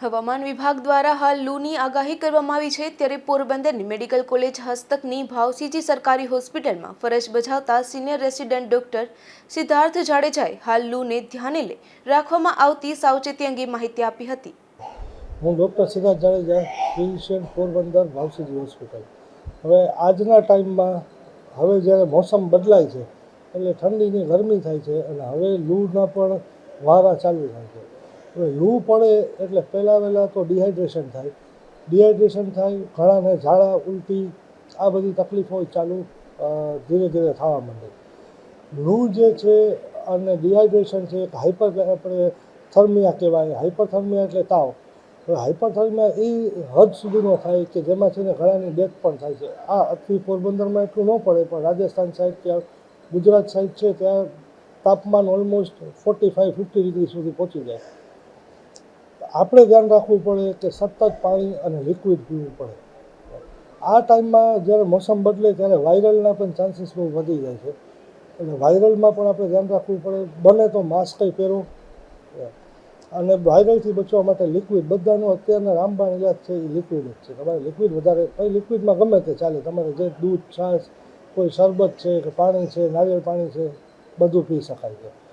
હવામાન વિભાગ દ્વારા હાલ લૂની આગાહી કરવામાં આવી છે. ત્યારે પોરબંદરની મેડિકલ કોલેજ હસ્તકની ભાવસીજી સરકારી હોસ્પિટલમાં ફરજ બજાવતા સિનિયર રેસિડેન્ટ ડોક્ટર સિદ્ધાર્થ જાડેજાએ હાલ લૂને ધ્યાને લઈ રાખવામાં આવતી સાવચેતી અંગે માહિતી આપી હતી. હું ડૉક્ટર સિદ્ધાર્થ જાડેજા ફિઝિશિયન પોરબંદર, ભાવસીજી હોસ્પિટલ. હવે આજના ટાઈમમાં હવે જ્યારે મોસમ બદલાય છે, એટલે ઠંડીની ગરમી થાય છે અને હવે લૂના પણ વારા ચાલુ થાય છે. લૂ પડે એટલે પહેલાં વહેલાં તો ડિહાઇડ્રેશન થાય. ડિહાઇડ્રેશન થાય, ઘણાને ઝાડા ઉલટી, આ બધી તકલીફો ચાલુ ધીરે ધીરે થવા માંડે. લૂ જે છે અને ડિહાઇડ્રેશન છે એક હાઇપર આપણે થર્મિયા કહેવાય. હાઇપરથર્મિયા એટલે તાવ. હવે હાઇપરથર્મિયા એ હદ સુધીનો થાય કે જેમાં છે ને ઘણાની ડેથ પણ થાય છે. આ અત્યારે પોરબંદરમાં એટલું ન પડે, પણ રાજસ્થાન સાઈડ ત્યાં, ગુજરાત સાઈડ છે, ત્યાં તાપમાન almost forty five fifty degree સુધી પહોંચી જાય. આપણે ધ્યાન રાખવું પડે કે સતત પાણી અને લિક્વિડ પીવું પડે. આ ટાઈમમાં જ્યારે મોસમ બદલે ત્યારે વાયરલના પણ ચાન્સીસ બહુ વધી જાય છે. એટલે વાયરલમાં પણ આપણે ધ્યાન રાખવું પડે. બને તો માસ્ક પહેરો. અને વાયરલથી બચવા માટે લિક્વિડ બધાનું અત્યારના રામબાણ ઇલાજ છે, એ લિક્વિડ જ છે. તમારે લિક્વિડ વધારે પછી લિક્વિડમાં ગમે તે ચાલે. તમારે જે દૂધ, છાશ, કોઈ શરબત છે, કે પાણી છે, નારિયેળ પાણી છે, બધું પી શકાય છે.